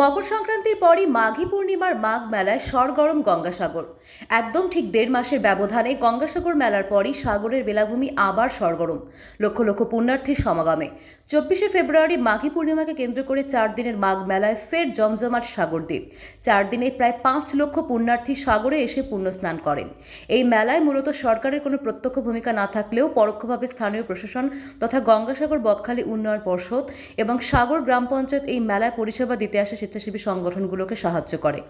মকর সংক্রান্তির পরই মাঘী পূর্ণিমার মাঘ মেলায় সরগরম গঙ্গাসাগর। একদম ঠিক দেড় মাসের ব্যবধানে গঙ্গাসাগর মেলার পরই সাগরের বেলাভূমি আবার সরগরম, লক্ষ লক্ষ পুণ্যার্থীর সমাগমে। চব্বিশে ফেব্রুয়ারি মাঘী পূর্ণিমাকে কেন্দ্র করে চার দিনের মাঘ মেলায় ফের জমজমাট সাগরদ্বীপ চার দিনে প্রায় পাঁচ লক্ষ পুণ্যার্থী সাগরে এসে পুণ্য স্নান করেন। এই মেলায় মূলত সরকারের কোনো প্রত্যক্ষ ভূমিকা না থাকলেও পরোক্ষভাবে স্থানীয় প্রশাসন তথা গঙ্গাসাগর বকখালি উন্নয়ন পর্ষদ এবং সাগর গ্রাম পঞ্চায়েত এই মেলায় পরিষেবা দিতে আসা স্বেচ্ছাসেবী সংগঠনগুলোকে সাহায্য করে।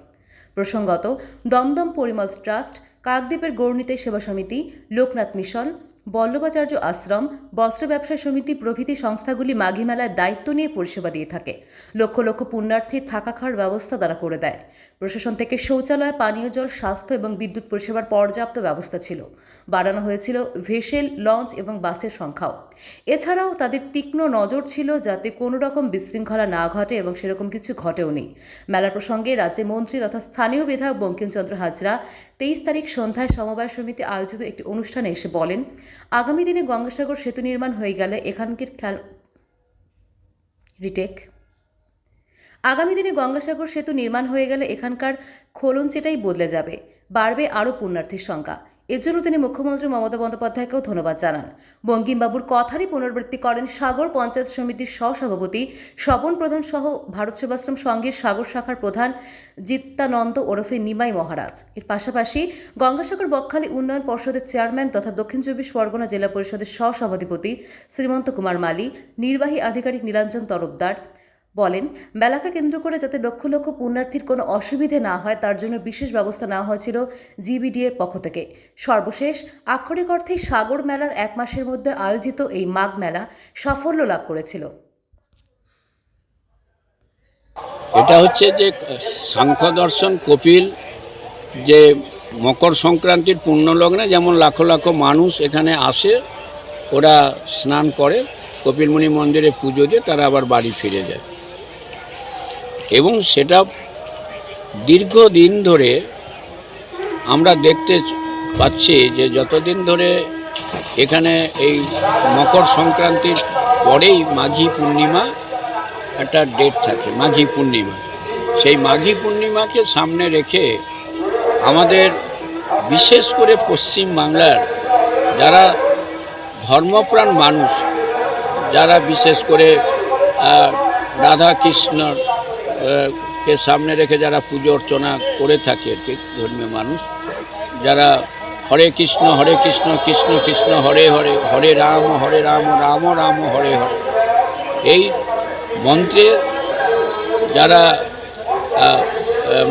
প্রসঙ্গত দমদম পরিমল ট্রাস্ট কাকদ্বীপের গৌরনীতি সেবা সমিতি লোকনাথ মিশন বল্লভাচার্য আশ্রম, বস্ত্র ব্যবসা সমিতি প্রভৃতি সংস্থাগুলি মাঘী মেলায় দায়িত্ব নিয়ে পরিষেবা দিয়ে থাকে। লক্ষ লক্ষ পুণ্যার্থীর থাকা খাওয়ার ব্যবস্থা তারা করে দেয়। প্রশাসন থেকে শৌচালয়, পানীয় জল, স্বাস্থ্য এবং বিদ্যুৎ পরিষেবার পর্যাপ্ত ব্যবস্থা ছিল। বাড়ানো হয়েছিল ভেসেল, লঞ্চ এবং বাসের সংখ্যাও। এছাড়াও তাদের তীক্ষ্ণ নজর ছিল যাতে কোনো রকম বিশৃঙ্খলা না ঘটে এবং সেরকম কিছু ঘটেও নেই মেলা প্রসঙ্গে রাজ্যে মন্ত্রী তথা স্থানীয় বিধায়ক বঙ্কিমচন্দ্র হাজরা তেইশ তারিখ সন্ধ্যায় সমবায় সমিতি আয়োজিত একটি অনুষ্ঠানে এসে বলেন, আগামী দিনে গঙ্গাসাগর সেতু নির্মাণ হয়ে গেলে এখানকার খেল রিটেক। আগামী দিনে গঙ্গাসাগর সেতু নির্মাণ হয়ে গেলে এখানকার খোলন সেটাই বদলে যাবে, বাড়বে আরও পুণ্যার্থীর সংখ্যা। এর জন্য তিনি মুখ্যমন্ত্রী মমতা বন্দ্যোপাধ্যায়কেও ধন্যবাদ জানান। বঙ্কিমবাবুর কথারই পুনরাবৃত্তি করেন সাগর পঞ্চায়েত সমিতির সহসভাপতি স্বপন প্রধান সহ ভারত সেবাশ্রম সংঘের সাগর শাখার প্রধান জিত্তানন্দ ওরফে নিমাই মহারাজ। এর পাশাপাশি গঙ্গাসাগর বকখালি উন্নয়ন পর্ষদের চেয়ারম্যান তথা দক্ষিণ চব্বিশ পরগনা জেলা পরিষদের সহসভাধিপতি শ্রীমন্ত কুমার মালি, নির্বাহী আধিকারিক নীলাঞ্জন তরফদার বলেন মেলাকে কেন্দ্র করে যাতে লক্ষ লক্ষ পুণ্যার্থীর কোনো অসুবিধে না হয়, তার জন্য বিশেষ ব্যবস্থা নেওয়া হয়েছিল জিবিডি এর পক্ষ থেকে। সর্বশেষ, আক্ষরিক অর্থেই সাগর মেলার এক মাসের মধ্যে আয়োজিত এই মাঘ মেলা সাফল্য লাভ করেছিল। এটা হচ্ছে যে সাংখ্য দর্শন কপিল যে মকর সংক্রান্তির পূর্ণলগ্নে যেমন লাখো লাখো মানুষ এখানে আসে, ওরা স্নান করে, কপিলমুনি মন্দিরে পুজো দিয়ে তারা আবার বাড়ি ফিরে যায়। এবং সেটা দীর্ঘদিন ধরে আমরা দেখতে পাচ্ছি যে যতদিন ধরে এখানে এই মকর সংক্রান্তির পরেই মাঘী পূর্ণিমা একটা ডেট থাকে, মাঘী পূর্ণিমা। সেই মাঘী পূর্ণিমাকে সামনে রেখে আমাদের বিশেষ করে পশ্চিম বাংলার যারা ধর্মপ্রাণ মানুষ, যারা বিশেষ করে রাধা কৃষ্ণর কে সামনে রেখে যারা পুজো অর্চনা করে থাকে আর কি ধর্মীয় মানুষ, যারা হরে কৃষ্ণ হরে কৃষ্ণ কৃষ্ণ কৃষ্ণ, হরে হরে হরে রাম হরে রাম রাম রাম, হরে হরে, এই মন্ত্রে যারা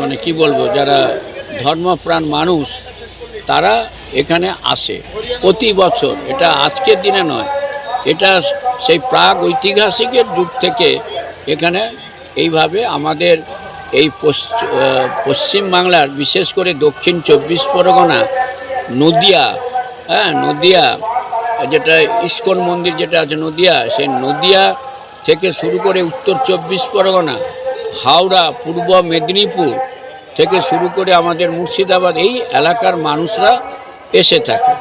মানে কি বলব, যারা ধর্মপ্রাণ মানুষ, তারা এখানে আসে প্রতি বছর। এটা আজকের দিনে নয়, এটা সেই প্রাগ ঐতিহাসিকের যুগ থেকে এখানে এইভাবে আমাদের এই পশ্চ- আহ, পশ্চিম বাংলার বিশেষ করে দক্ষিণ চব্বিশ পরগনা নদিয়া হ্যাঁ নদিয়া যেটা ইস্কন মন্দির যেটা আছে নদিয়া সেই নদিয়া থেকে শুরু করে উত্তর চব্বিশ পরগনা হাওড়া পূর্ব মেদিনীপুর থেকে শুরু করে আমাদের মুর্শিদাবাদ এই এলাকার মানুষরা এসে থাকে।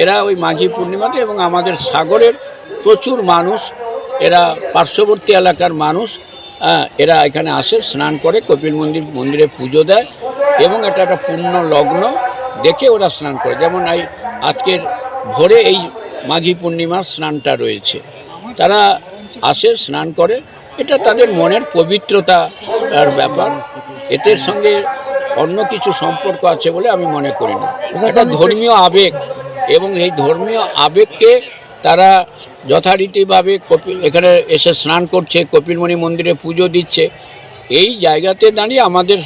এরা ওই মাঘী পূর্ণিমাতে এবং আমাদের সাগরের প্রচুর মানুষ এরা পার্শ্ববর্তী এলাকার মানুষ এরা এখানে আসে স্নান করে কপিল মন্দির মন্দিরে পুজো দেয় এবং এটা একটা পূর্ণ লগ্ন দেখে ওরা স্নান করে। যেমন এই আজকের ভোরে এই মাঘী পূর্ণিমার স্নানটা রয়েছে। তারা আসে স্নান করে। এটা তাদের মনের পবিত্রতা আর ব্যাপার। এদের সঙ্গে অন্য কিছু সম্পর্ক আছে বলে আমি মনে করি না। এটা ধর্মীয় আবেগ। এবং এই ধর্মীয় আবেগকে তারা যথারীতিভাবে কপিল এখানে এসে স্নান করছে, কপিলমণি মন্দিরে পুজো দিচ্ছে। এই জায়গাতে দাঁড়িয়ে আমাদের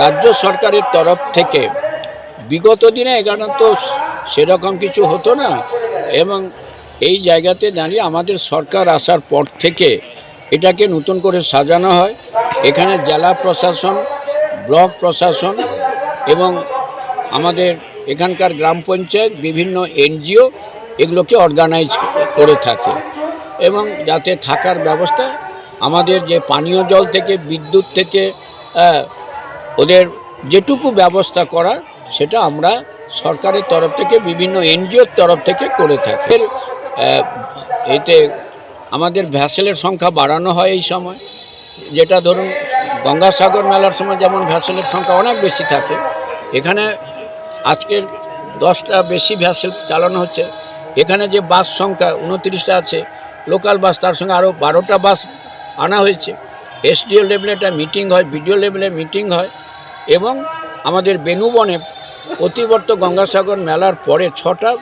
রাজ্য সরকারের তরফ থেকে বিগত দিনে এখানে তো সেরকম কিছু হতো না এবং এই জায়গাতে দাঁড়িয়ে আমাদের সরকার আসার পর থেকে এটাকে নতুন করে সাজানো হয়। এখানে জেলা প্রশাসন, ব্লক প্রশাসন এবং আমাদের এখানকার গ্রাম পঞ্চায়েত, বিভিন্ন এনজিও এগুলোকে অর্গানাইজ করে থাকে। এবং যাতে থাকার ব্যবস্থা আমাদের যে পানীয় জল থেকে, বিদ্যুৎ থেকে ওদের যেটুকু ব্যবস্থা করার, সেটা আমরা সরকারের তরফ থেকে, বিভিন্ন এনজিওর তরফ থেকে করে থাকি। এতে আমাদের ভ্যাসেলের সংখ্যা বাড়ানো হয় এই সময়। যেটা ধরুন, গঙ্গাসাগর মেলার সময় যেমন ভ্যাসেলের সংখ্যা অনেক বেশি থাকে, এখানে আজকের দশটা বেশি ভ্যাসেল চালানো হচ্ছে। এখানে যে বাস সংখ্যা উনত্রিশটা আছে লোকাল বাস তার সঙ্গে আরও বারোটা বাস আনা হয়েছে। এসডিও লেভেলে একটা মিটিং হয় বিডিও লেভেলে মিটিং হয় এবং আমাদের বেনুবনে প্রতিবর্ত গঙ্গাসাগর মেলার পরে ছটা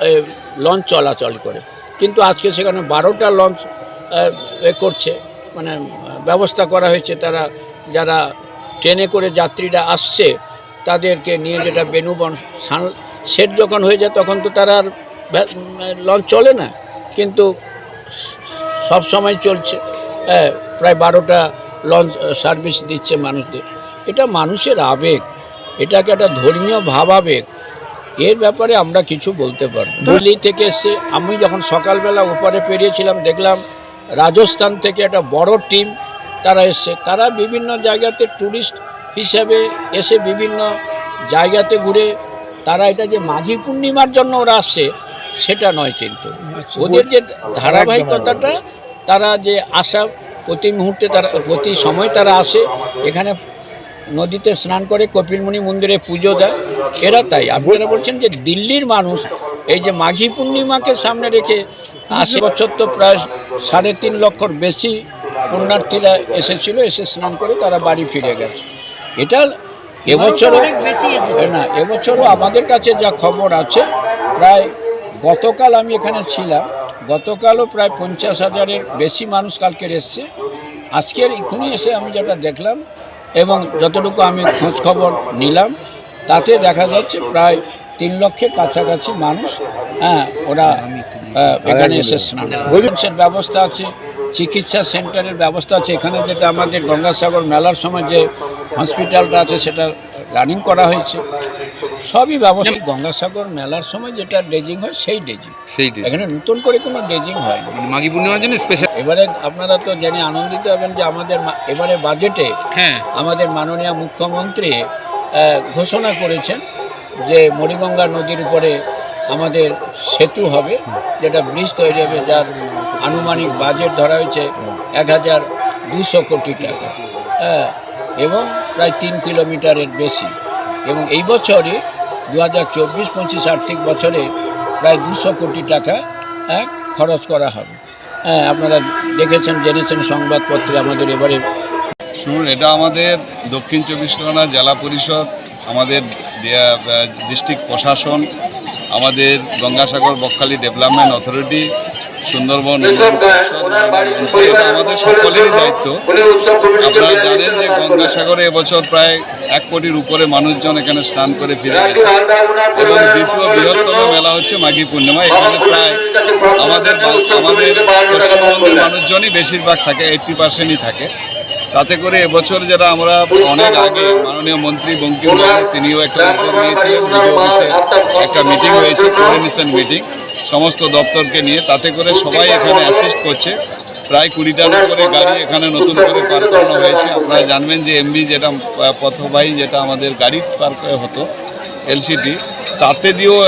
এ, লঞ্চ চলাচল করে। কিন্তু আজকে সেখানে বারোটা লঞ্চ এ করছে মানে ব্যবস্থা করা হয়েছে তারা যারা ট্রেনে করে যাত্রীরা আসছে তাদেরকে নিয়ে যেটা বেনুবন সান- সেট যখন হয়ে যায় তখন তো তারা আর লঞ্চ চলে না। কিন্তু সব সময় চলছে প্রায় বারোটা লঞ্চ সার্ভিস দিচ্ছে মানুষদের। এটা মানুষের আবেগ এটাকে একটা ধর্মীয় ভাবাবেগ। এর ব্যাপারে আমরা কিছু বলতে পারব। দিল্লি থেকে এসে আমি যখন সকালবেলা ওপারে পেরিয়েছিলাম দেখলাম রাজস্থান থেকে একটা বড় টিম তারা এসছে। তারা বিভিন্ন জায়গাতে ট্যুরিস্ট হিসেবে এসে বিভিন্ন জায়গাতে ঘুরে তারা এটা যে মাঘী পূর্ণিমার জন্য ওরা আসছে সেটা নয় কিন্তু। ওদের যে ধারাবাহিকতাটা তারা যে আসা প্রতি মুহূর্তে তারা প্রতি সময় তারা আসে এখানে নদীতে স্নান করে কপিলমুনি মন্দিরে পুজো দেয় এরা তাই। আপনারা বলছেন যে দিল্লির মানুষ এই যে মাঘী পূর্ণিমাকে সামনে রেখে আশি বছর তো প্রায় সাড়ে তিন লক্ষর বেশি পুণ্যার্থীরা এসেছিল এসে স্নান করে তারা বাড়ি ফিরে গেছে। এটা এবছরও না এবছরও আমাদের কাছে যা খবর আছে প্রায় গতকাল আমি এখানে ছিলাম। গতকালও প্রায় পঞ্চাশ হাজারের বেশি মানুষ কালকের এসছে। আজকের এখনই এসে আমি যেটা দেখলাম এবং যতটুকু আমি খোঁজ খবর নিলাম, তাতে দেখা যাচ্ছে প্রায় তিন লক্ষের কাছাকাছি মানুষ হ্যাঁ ওরা এখানে এসে স্নান ব্যবস্থা আছে, চিকিৎসা সেন্টারের ব্যবস্থা আছে। এখানে যেটা আমাদের গঙ্গাসাগর মেলার সময় যে হসপিটালটা আছে, সেটা রানিং করা হয়েছে। সবই ব্যবস্থা। গঙ্গাসাগর মেলার সময় যেটা ডেজিং হয় সেই ডেজিং সেই এখানে নতুন করে কোনো ডেজিং হয় না। মানে মাঘী পূর্ণিমার জন্য স্পেশাল এবারে আপনারা তো জেনে আনন্দিত হবেন যে আমাদের এবারে বাজেটে হ্যাঁ। আমাদের মাননীয় মুখ্যমন্ত্রী ঘোষণা করেছেন যে মরিগঙ্গা নদীর উপরে আমাদের সেতু হবে যেটা ব্রিজ তৈরি হবে যার আনুমানিক বাজেট ধরা হয়েছে এক হাজার দুশো কোটি টাকা। হ্যাঁ এবং প্রায় তিন কিলোমিটারের বেশি। এবং এই বছরই দু হাজার চব্বিশ পঁচিশ আর্থিক বছরে প্রায় দুশো কোটি টাকা হ্যাঁ, খরচ করা হবে। হ্যাঁ আপনারা দেখেছেন জেনেছেন সংবাদপত্রে আমাদের এবারে। শুনুন এটা আমাদের দক্ষিণ চব্বিশ পরগনা জেলা পরিষদ আমাদের ডিস্ট্রিক্ট প্রশাসন আমাদের গঙ্গাসাগর বকখালি ডেভেলপমেন্ট অথরিটি সুন্দরবন আমাদের সকলেরই দায়িত্ব। আপনারা জানেন যে গঙ্গাসাগরে এবছর প্রায় এক কোটির উপরে মানুষজন এখানে স্নান করে ফিরে গেছে। এবং দ্বিতীয় বৃহত্তম মেলা হচ্ছে মাঘী পূর্ণিমা। এখানে প্রায় আমাদের আমাদের পশ্চিমবঙ্গের মানুষজনই বেশিরভাগ থাকে এইট্টি পার্সেন্টই থাকে। তাতে করে এবছর যারা আমরা অনেক আগে মাননীয় মন্ত্রী বঙ্কিমচন্দ্র তিনিও একটা উদ্যোগ নিয়েছিলেন একটা মিটিং হয়েছে কোঅর্ডিনেশন মিটিং সমস্ত দপ্তরকে নিয়ে, তাতে করে সবাই এখানে অ্যাসিস্ট করছে। প্রায় কুড়িটার উপরে গাড়ি এখানে নতুন করে পার করানো হয়েছে। আপনারা জানবেন যে এমবি যেটা পথবাহী যেটা আমাদের গাড়ি পার হতো এলসিটি তাতে দিয়েও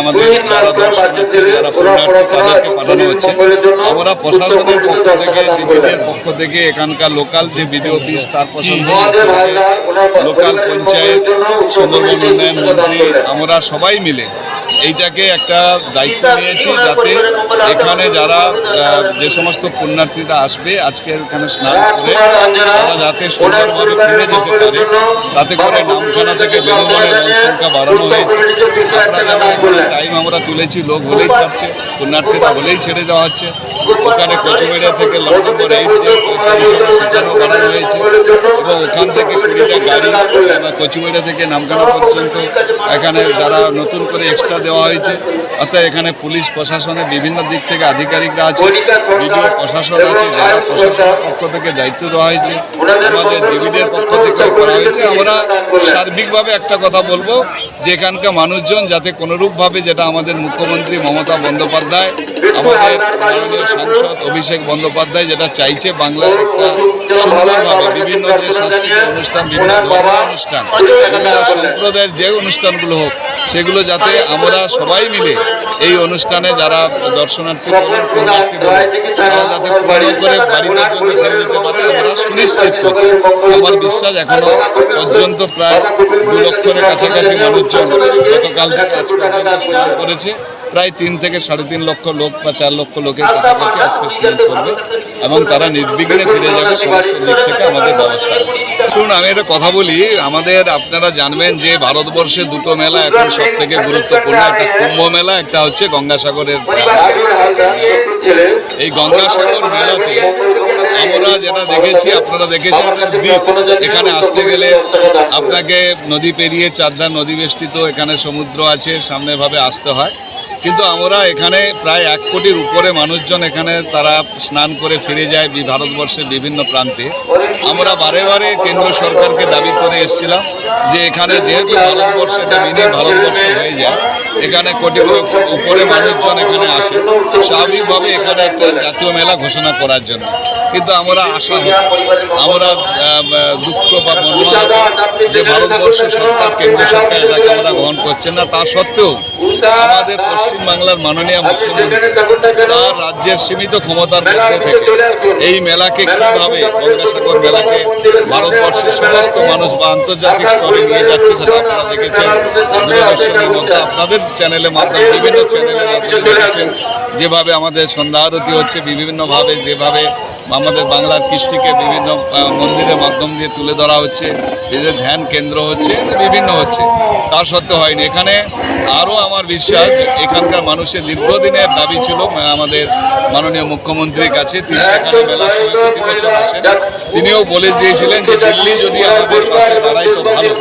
আমাদের যারা দর্শনার্থী যারা পুণ্যার্থী তাদেরকে পাঠানো হচ্ছে। আমরা প্রশাসনের পক্ষ থেকে জিবিদের পক্ষ থেকে এখানকার লোকাল যে বিডিও অফিস তার থেকে লোকাল পঞ্চায়েত, সুন্দরবন উন্নয়ন মন্ত্রী, আমরা সবাই মিলে এইটাকে একটা দায়িত্ব নিয়েছি যাতে এখানে যারা যে সমস্ত পুণ্যার্থীরা আসবে আজকে এখানে স্নান করে, তারা যাতে সুন্দরভাবে ফিরে যেতে পারে। তাতে করে নামখানা থেকে বেরোবানের সংখ্যা বাড়ানো হয়েছে। টাইম আমরা তুলেছি, লোক হলেই ছাড়ছে, পুণ্যার্থীরা হলেই ছেড়ে দেওয়া হচ্ছে। ওখানে কচুবেড়িয়া থেকে লং নম্বর এইট যে সেখানেও বাড়ানো হয়েছে। এবং ওখান থেকে কুড়িটা গাড়ি এবার কচুবেড়িয়া থেকে নামখানা পর্যন্ত এখানে যারা নতুন করে এক্সট্রা দেওয়া হয়েছে অর্থাৎ এখানে পুলিশ প্রশাসনের বিভিন্ন দিক থেকে আধিকারিকরা আছে বিডিও প্রশাসন আছে যারা প্রশাসনের পক্ষ থেকে দায়িত্ব দেওয়া হয়েছে আমাদের জিবিদের পক্ষ থেকেও করা হয়েছে। আমরা সার্বিকভাবে একটা কথা বলব যে এখানকার মানুষজন যাতে কোনোরূপভাবে যেটা আমাদের মুখ্যমন্ত্রী মমতা বন্দ্যোপাধ্যায় আমাদের মাননীয় সাংসদ অভিষেক বন্দ্যোপাধ্যায় যেটা চাইছে বাংলার একটা সুন্দরভাবে বিভিন্ন যে সাংস্কৃতিক অনুষ্ঠান বিভিন্ন অনুষ্ঠান সম্প্রদায়ের যে অনুষ্ঠানগুলো হোক সেগুলো যাতে আমরা সবাই মিলে এই অনুষ্ঠানে যারা দর্শনার্থী বলেন পুণ্যার্থী বলেন তারা যাতে পূর্ণ করে বাড়ি পর্যন্ত ফিরে যেতে পারে আমরা সুনিশ্চিত করছি। আমার বিশ্বাস এখনও পর্যন্ত প্রায় দু লক্ষের কাছাকাছি মানুষজন গতকাল থেকে আজ পর্যন্ত স্নান করেছে। প্রায় তিন থেকে সাড়ে তিন লক্ষ লোক বা চার লক্ষ লোকের কাছাকাছি আজকে স্নান করবে এবং তারা নির্বিঘ্নে ফিরে যাবে সমস্ত দিক থেকে আমাদের ব্যবস্থা শুনুন, আমি একটা কথা বলি, আমাদের আপনারা জানবেন যে ভারতবর্ষে দুটো মেলা এখন সব থেকে গুরুত্বপূর্ণ, একটা কুম্ভ মেলা, একটা হচ্ছে গঙ্গাসাগরের। এই গঙ্গাসাগর মেলাতে আমরা যেটা দেখেছি, আপনারা দেখেছেন দ্বীপ। এখানে আসতে গেলে আপনাকে নদী পেরিয়ে চারধার নদী বেষ্টিত এখানে সমুদ্র আছে সামনেভাবে আসতে হয়। কিন্তু আমরা এখানে প্রায় এক কোটির উপরে মানুষজন এখানে তারা স্নান করে ফিরে যায় ভারতবর্ষের বিভিন্ন প্রান্তে। আমরা বারে বারে কেন্দ্র সরকারকে দাবি করে এসেছিলাম যে এখানে যেহেতু ভারতবর্ষ এটা মিনি ভারতবর্ষ হয়ে যায় এখানে কোটি উপরে মানুষজন এখানে আসে। স্বাভাবিকভাবে এখানে একটা জাতীয় মেলা ঘোষণা করার জন্য। কিন্তু আমরা আশা আমরা দুঃখ বা মর্মাহত যে ভারতবর্ষ সরকার কেন্দ্র সরকার এটাকে আমরা গ্রহণ করছেন না, তা সত্ত্বেও আমাদের পশ্চিমবাংলার মাননীয় মুখ্যমন্ত্রী তার রাজ্যের সীমিত ক্ষমতার মধ্যে থেকে এই মেলাকে কীভাবে গঙ্গাসাগর মেলাকে ভারতবর্ষের সমস্ত মানুষ বা আন্তর্জাতিক স্তরে নিয়ে যাচ্ছে সেটা আপনারা দেখেছেন। দূরদর্শনের মধ্যে আপনাদের চ্যানেলের মাধ্যমে বিভিন্ন চ্যানেলের মাধ্যমে দেখেছেন। যেভাবে আমাদের সন্ধ্যা আরতি হচ্ছে বিভিন্নভাবে যেভাবে আমাদের বাংলার কৃষ্টিকে বিভিন্ন মন্দিরের মাধ্যম দিয়ে তুলে ধরা হচ্ছে এদের ধ্যান কেন্দ্র হচ্ছে বিভিন্ন হচ্ছে। তা সত্ত্বেও হয়নি। এখানে আরও আমার বিশ্বাস, এখানকার মানুষের দীর্ঘদিনের দাবি ছিল, আমাদের মাননীয় মুখ্যমন্ত্রীর কাছে তিনি এখানে মেলার সময় প্রতি বছর আসেন তিনিও বলে দিয়েছিলেন যে দিল্লি যদি আমাদের পাশে দাঁড়ায় তো ভালো।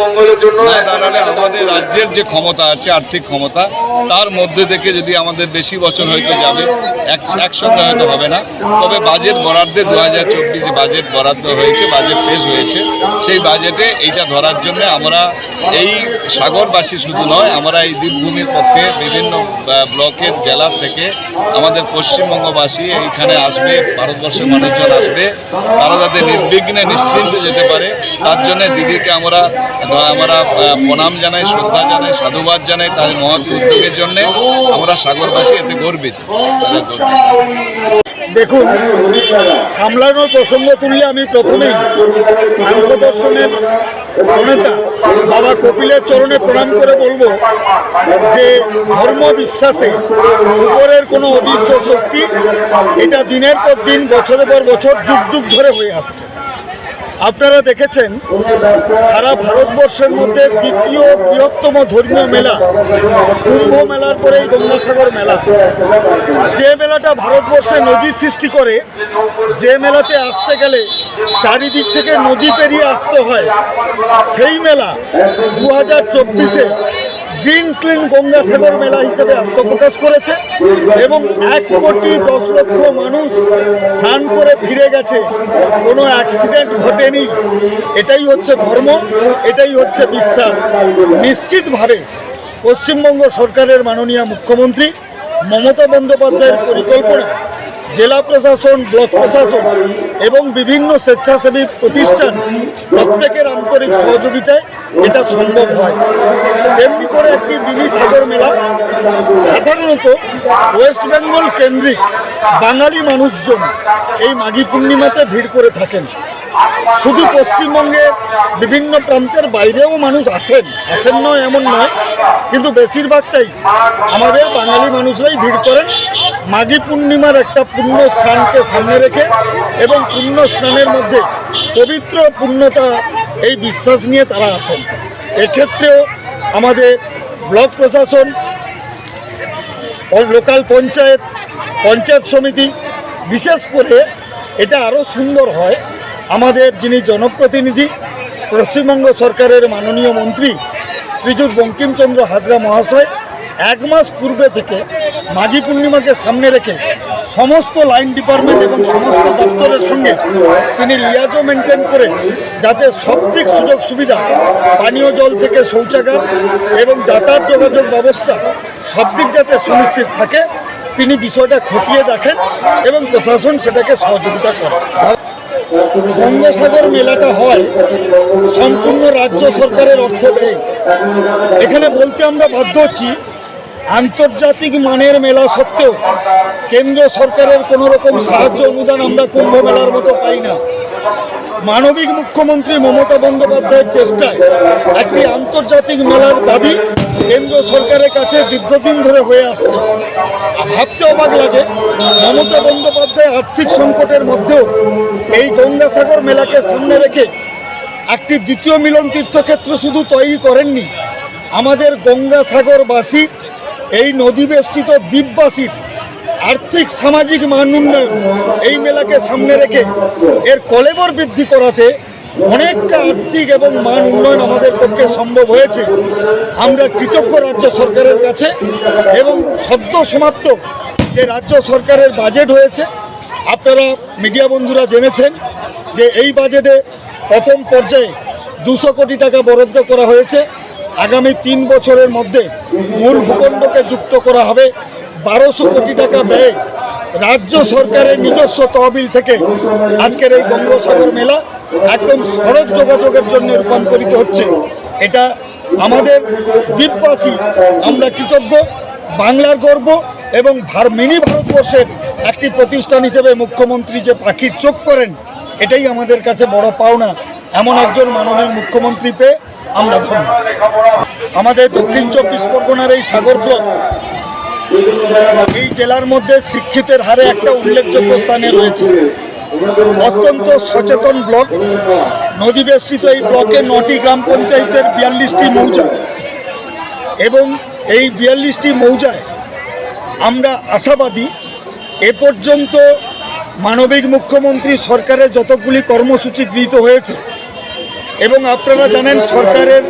না দাঁড়ালে আমাদের রাজ্যের যে ক্ষমতা আছে, আর্থিক ক্ষমতা, তার মধ্যে থেকে যদি আমাদের বেশি বছর হয়তো যাবে, এক একসঙ্গে হয়তো হবে না। তবে বাজেট বরাদ্দে দু হাজার চব্বিশে বাজেট বরাদ্দ হয়েছে, বাজেট পেশ হয়েছে। সেই বাজেটে এইটা ধরার জন্য আমরা এই সাগরবাসী শুধু নয়, আমরা এই দ্বীপভূমির পক্ষে বিভিন্ন ব্লকের জেলা থেকে আমাদের পশ্চিমবঙ্গবাসী এইখানে আসবে, ভারতবর্ষের মানুষজন আসবে। তারা যাতে নির্বিঘ্নে নিশ্চিন্তে যেতে পারে, তার জন্য দিদিকে আমরা আমরা প্রণাম জানাই, শ্রদ্ধা জানাই, সাধুবাদ জানাই তার মহৎ উদ্যোগের জন্য। আমরা সাগরবাসী এতে গর্বিত। দেখুন, সামলানোর প্রসঙ্গ তুললে আমি প্রথমেই সাংখ্য দর্শনের প্রণেতা বাবা কপিলের চরণে প্রণাম করে বলব যে ধর্ম বিশ্বাসে উপরের কোনো অদৃশ্য শক্তি এটা দিনের পর দিন, বছরের পর বছর যুগ যুগ ধরে হয়ে আসছে। আপনারা দেখেছেন সারা ভারতবর্ষের মধ্যে দ্বিতীয় বৃহত্তম ধর্মীয় মেলা, কুম্ভ মেলার পরেই গঙ্গাসাগর মেলা। যে মেলাটা ভারতবর্ষে নদী সৃষ্টি করে, যে মেলাতে আসতে গেলে চারিদিক থেকে নদী পেরিয়ে আসতে হয়, সেই মেলা দু হাজার চব্বিশে গ্রিন ক্লিন গঙ্গাসাগর মেলা হিসেবে আত্মপ্রকাশ করেছে এবং এক কোটি দশ লক্ষ মানুষ স্নান করে ফিরে গেছে। কোনো অ্যাক্সিডেন্ট ঘটেনি। এটাই হচ্ছে ধর্ম, এটাই হচ্ছে বিশ্বাস। নিশ্চিতভাবে পশ্চিমবঙ্গ সরকারের মাননীয় মুখ্যমন্ত্রী মমতা বন্দ্যোপাধ্যায়ের পরিকল্পনা জেলা প্রশাসন, ব্লক প্রশাসন এবং বিভিন্ন স্বেচ্ছাসেবী প্রতিষ্ঠান প্রত্যেকের আন্তরিক সহযোগিতায় এটা সম্ভব হয়। তেমনি করে একটি মিনি সাগর মেলা, সাধারণত ওয়েস্ট বেঙ্গল কেন্দ্রিক বাঙালি মানুষজন এই মাঘী পূর্ণিমাতে ভিড় করে থাকেন। শুধু পশ্চিমবঙ্গে বিভিন্ন প্রান্তের বাইরেও মানুষ আসেন আসেন নয় এমন নয়, কিন্তু বেশিরভাগটাই আমাদের বাঙালি মানুষরাই ভিড় করেন। মাঘী পূর্ণিমার একটা পুণ্য স্নানকে সামনে রেখে এবং পুণ্য স্নানের মধ্যে পবিত্র পুণ্যতা এই বিশ্বাস নিয়ে তারা আসেন এক্ষেত্রেও আমাদের ব্লক প্রশাসন, লোকাল পঞ্চায়েত পঞ্চায়েত সমিতি, বিশেষ করে এটা আরও সুন্দর হয়। আমাদের যিনি জনপ্রতিনিধি, পশ্চিমবঙ্গ সরকারের মাননীয় মন্ত্রী শ্রীযুত বঙ্কিমচন্দ্র হাজরা মহাশয় এক মাস পূর্বে থেকে মাঘী পূর্ণিমাকে সামনে রেখে সমস্ত লাইন ডিপার্টমেন্ট এবং সমস্ত দপ্তরের সঙ্গে তিনি লিয়াজও মেনটেন করে যাতে সবদিক সুযোগ সুবিধা, পানীয় জল থেকে শৌচাগার এবং যাতায়াত যোগাযোগ ব্যবস্থা সব দিক যাতে সুনিশ্চিত থাকে, তিনি বিষয়টা খতিয়ে দেখেন এবং প্রশাসন সেটাকে সহযোগিতা করে গঙ্গাসাগর মেলাটা হয় সম্পূর্ণ রাজ্য সরকারের অর্থ ব্যয়। এখানে বলতে আমরা বাধ্য হচ্ছি আন্তর্জাতিক মানের মেলা সত্ত্বেও কেন্দ্র সরকারের কোনো রকম সাহায্য অনুদান আমরা কুম্ভ মেলার মতো পাই না। মানবিক মুখ্যমন্ত্রী মমতা বন্দ্যোপাধ্যায়ের চেষ্টায় একটি আন্তর্জাতিক মেলার দাবি কেন্দ্র সরকারের কাছে দীর্ঘদিন ধরে হয়ে আসছে। ভাবতে অবাক লাগে, মমতা বন্দ্যোপাধ্যায় আর্থিক সংকটের মধ্যেও এই গঙ্গাসাগর মেলাকে সামনে রেখে একটি দ্বিতীয় মিলন তীর্থক্ষেত্র শুধু তৈরি করেননি। আমাদের গঙ্গাসাগরবাসীর এই নদীবেষ্টিত দ্বীপবাসীর আর্থিক, সামাজিক মান উন্নয়ন এই মেলাকে সামনে রেখে এর কলেবর বৃদ্ধি করাতে অনেকটা আর্থিক এবং মান উন্নয়ন আমাদের পক্ষে সম্ভব হয়েছে। আমরা কৃতজ্ঞ রাজ্য সরকারের কাছে এবং সদ্য সমাপ্ত যে রাজ্য সরকারের বাজেট হয়েছে, আপনারা মিডিয়া বন্ধুরা জেনেছেন যে এই বাজেটে প্রথম পর্যায়ে দুশো কোটি টাকা বরাদ্দ করা হয়েছে। আগামী তিন বছরের মধ্যে মূল ভূখণ্ডকে যুক্ত করা হবে। বারোশো কোটি টাকা ব্যয় রাজ্য সরকারের নিজস্ব তহবিল থেকে আজকের এই গঙ্গোসাগর মেলা একদম সড়ক যোগাযোগের জন্য রূপান্তরিত হচ্ছে। এটা আমাদের দ্বীপবাসী, আমরা কৃতজ্ঞ। বাংলার গর্ব এবং মিনি ভারতবর্ষের একটি প্রতিষ্ঠান হিসেবে মুখ্যমন্ত্রী যে পাখির চোখ করেন, এটাই আমাদের কাছে বড় পাওনা। এমন একজন মাননীয় মুখ্যমন্ত্রী পেয়ে আমরা ধন্য। আমাদের দক্ষিণ চব্বিশ পরগনার এই সাগর ব্লক, এই জেলার মধ্যে শিক্ষিতের হারে একটা উল্লেখযোগ্য স্থানে রয়েছে। অত্যন্ত সচেতন ব্লক নদী বেষ্টিত এই ব্লকে নটি গ্রাম পঞ্চায়েতের বিয়াল্লিশটি মৌজা। এবং এই বিয়াল্লিশটি মৌজায় আমরা আশাবাদী, এ পর্যন্ত মানবিক মুখ্যমন্ত্রী সরকারের যতগুলি কর্মসূচি গৃহীত হয়েছে এবং আপনারা জানেন সরকারের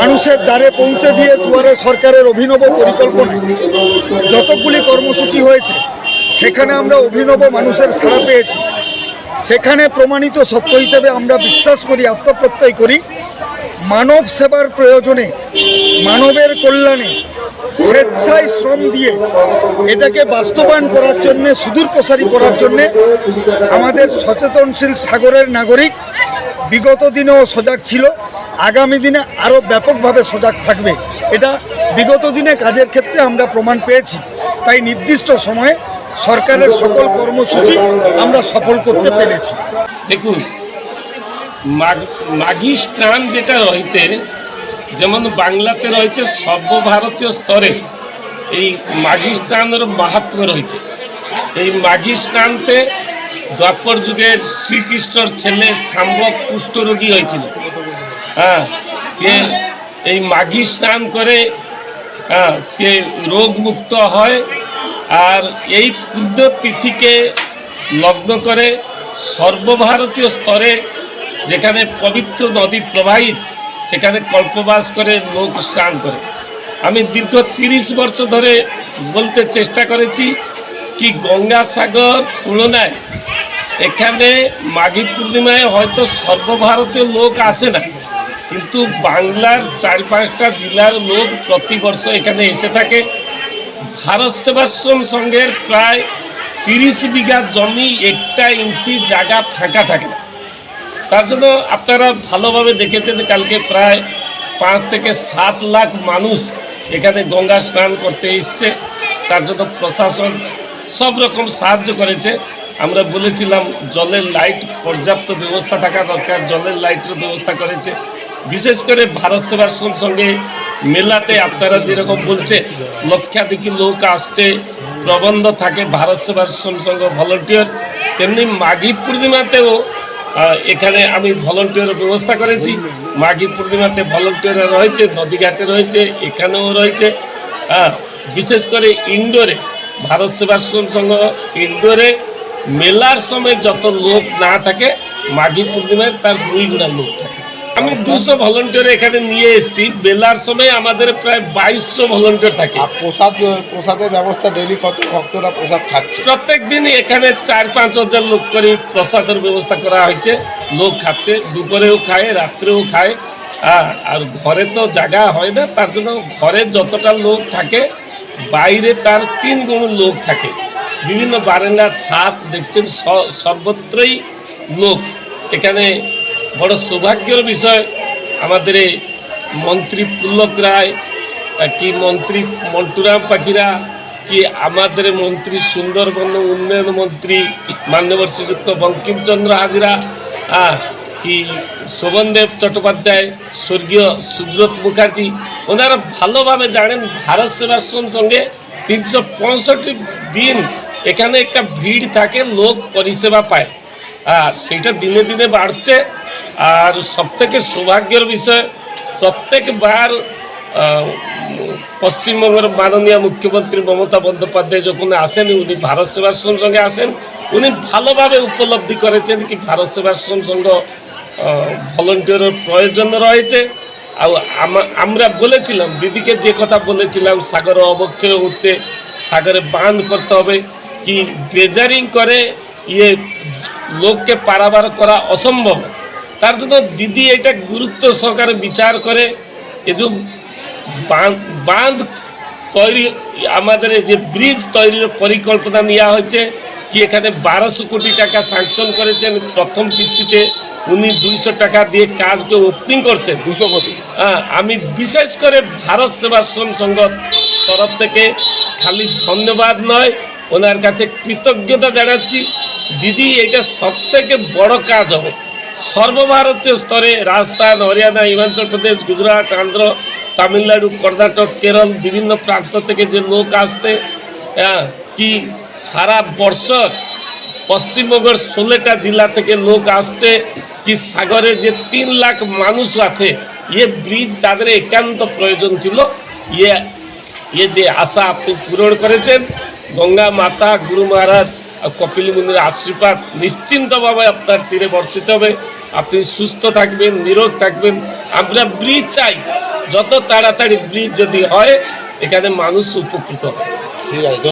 মানুষের দ্বারে পৌঁছে দিয়ে দুয়ারে সরকারের অভিনব পরিকল্পনায় যতগুলি কর্মসূচি হয়েছে, সেখানে আমরা অভিনব মানুষের সাড়া পেয়েছি। সেখানে প্রমাণিত সত্য হিসেবে আমরা বিশ্বাস করি, আত্মপ্রত্যয় করি, মানব সেবার প্রয়োজনে, মানবের কল্যাণে স্বেচ্ছায় শ্রম দিয়ে এটাকে বাস্তবায়ন করার জন্যে সুদূর প্রসারী করার জন্যে আমাদের সচেতনশীল সাগরের নাগরিক বিগত দিনেও সজাগ ছিল, আগামী দিনে আরও ব্যাপকভাবে সজাগ থাকবে। এটা বিগত দিনে কাজের ক্ষেত্রে আমরা প্রমাণ পেয়েছি। তাই নির্দিষ্ট সময়ে সরকারের সকল কর্মসূচি আমরা সফল করতে পেরেছি। দেখুন মাঘ স্নান যেটা রয়েছে, যেমন বাংলাতে রয়েছে সর্বভারতীয় স্তরে এই মাঘী স্নানের মাহাত্ম্য রয়েছে। এই মাঘী স্নানতে দ্বাপর যুগের শ্রীকৃষ্ণর ছেলে শাম্বক কুষ্ঠরোগী হয়েছিল। হ্যাঁ সে এই মাঘী স্নান করে হ্যাঁ সে রোগমুক্ত হয় আর এই পুণ্য তিথিকে লগ্ন করে সর্বভারতীয় স্তরে যেখানে পবিত্র নদী প্রবাহিত, সেখানে কল্পবাস করে লোক স্নান করে। আমি দীর্ঘ তিরিশ বছর ধরে বলতে চেষ্টা করেছি কি গঙ্গাসাগর তুলনায়? এখানে মাঘী পূর্ণিমায় হয়তো সর্বভারতীয় লোক আসে না। কিন্তু বাংলার চার পাঁচটা জেলার লোক প্রতি বর্ষ এখানে এসে থাকে। ভারত সেবাশ্রম সংঘের প্রায় তিরিশ বিঘা জমি একটা ইঞ্চি জায়গা ফাঁকা থাকে না। তার জন্য আপনারা ভালোভাবে দেখেছেন কালকে প্রায় পাঁচ থেকে সাত লাখ মানুষ এখানে গঙ্গা স্নান করতে এসছে। তার জন্য প্রশাসন সব রকম সাহায্য করেছে। আমরা বলেছিলাম, জলের লাইট পর্যাপ্ত ব্যবস্থা থাকা দরকার, জলের লাইটের ব্যবস্থা করেছে। বিশেষ করে ভারত সেবাশ্রম সঙ্গে মেলাতে আপনারা যেরকম বলছে, লক্ষাধিক লোক আসছে, প্রবন্ধ থাকে ভারত সেবাশ্রম সংঘ ভলেন্টিয়ার তেমনি মাঘী পূর্ণিমাতেও এখানে আমি ভলেন্টিয়ারের ব্যবস্থা করেছি। মাঘী পূর্ণিমাতে ভলেন্টিয়ার রয়েছে, নদীঘাটে রয়েছে, এখানেও রয়েছে। বিশেষ করে ইনডোরে ভারত সেবাশ্রম সংঘ ইন্দোরে মেলার সময় যত লোক না থাকে মাঘী পূর্ণিমায় তার দুই গুণা লোক থাকে। আমি দুশো ভলেন্টিয়ার এখানে নিয়ে এসেছি। বেলার সময় আমাদের প্রায় বাইশশো ভলেন্টিয়ার থাকে। প্রসাদ প্রসাদের ব্যবস্থা ডেলি কত ভক্তরা প্রসাদ খাচ্ছে? প্রত্যেক দিন এখানে চার পাঁচ হাজার লোক করে প্রসাদের ব্যবস্থা করা হয়েছে। লোক খাচ্ছে দুপুরেও খায় রাত্রেও খায়। হ্যাঁ, আর ঘরে তো জায়গা হয় না তার জন্য ঘরে যতটা লোক থাকে বাইরে তার তিন গুণ লোক থাকে। বিভিন্ন বারান্দা ছাদ দেখছেন সর্বত্রই লোক। এখানে বড় সৌভাগ্যের বিষয় আমাদের মন্ত্রী পুল্লক রায় কি মন্ত্রী মন্টুরাম পাখিরা কি আমাদের মন্ত্রী সুন্দরবন উন্নয়ন মন্ত্রী মান্যবর শ্রীযুক্ত বঙ্কিমচন্দ্র হাজরা আহ, কি শোভনদেব চট্টোপাধ্যায়, স্বর্গীয় সুব্রত মুখার্জি, ওনারা ভালোভাবে জানেন ভারত সেবাশ্রম সঙ্গে তিনশো পঁয়ষট্টি দিন এখানে একটা ভিড় থাকে, লোক পরিষেবা পায়। আর সেটা দিনে দিনে বাড়ছে। আর সবথেকে সৌভাগ্যের বিষয়, প্রত্যেকবার পশ্চিমবঙ্গের মাননীয় মুখ্যমন্ত্রী মমতা বন্দ্যোপাধ্যায় যখন আসেন, উনি ভারত সেবাশ্রম সঙ্গে আসেন, উনি ভালোভাবে উপলব্ধি করেছেন কি ভারত সেবাশ্রম সংঘ ভলেন্টিয়ারের প্রয়োজন রয়েছে। আমরা বলেছিলাম, দিদিকে যে কথা বলেছিলাম, সাগরে অবক্ষয় হচ্ছে, সাগরে বাঁধ করতে হবে, কি ড্রেজারিং করে ইয়ে লোককে পারাবার করা অসম্ভব। তার জন্য দিদি এটা গুরুত্ব সহকারে বিচার করে বাঁধ বাঁধ তৈরি, আমাদের যে ব্রিজ তৈরির পরিকল্পনা নেওয়া হয়েছে কি এখানে বারোশো কোটি টাকা স্যাংশন করেছেন? প্রথম কিস্তিতে উনি দুইশো টাকা দিয়ে কাজকে ওপেনিং করছেন দুশো কোটি। হ্যাঁ আমি বিশেষ করে ভারত সেবাশ্রম সংঘ তরফ থেকে খালি ধন্যবাদ নয় ওনার কাছে কৃতজ্ঞতা জানাচ্ছি। দিদি এটা সব থেকে বড় কাজ হবে। সর্বভারতীয় স্তরে রাজস্থান হরিয়ানা হিমাচল প্রদেশ গুজরাট আন্ধ্র তামিলনাড়ু কর্ণাটক কেরল বিভিন্ন প্রান্ত থেকে যে লোক আসতে হ্যাঁ, কি সারা বছর পশ্চিমবঙ্গের ষোলোটা জেলা থেকে লোক আসছে কি সাগরে যে তিন লাখ মানুষ আছে ইয়ে ব্রিজ তাদের একান্ত প্রয়োজন ছিল। ইয়ে ইয়ে যে আশা আপনি পূরণ করেছেন, গঙ্গা মাতা, গুরু মহারাজ কপিল মুনির আশীর্বাদ নিশ্চিন্তভাবে আপনার শিরে বর্ষিত হবে। আপনি সুস্থ থাকবেন, নিরোগ থাকবেন। আমরা ব্রিজ চাই, যত তাড়াতাড়ি ব্রিজ যদি হয়, এখানে মানুষ উপকৃত ঠিক আছে।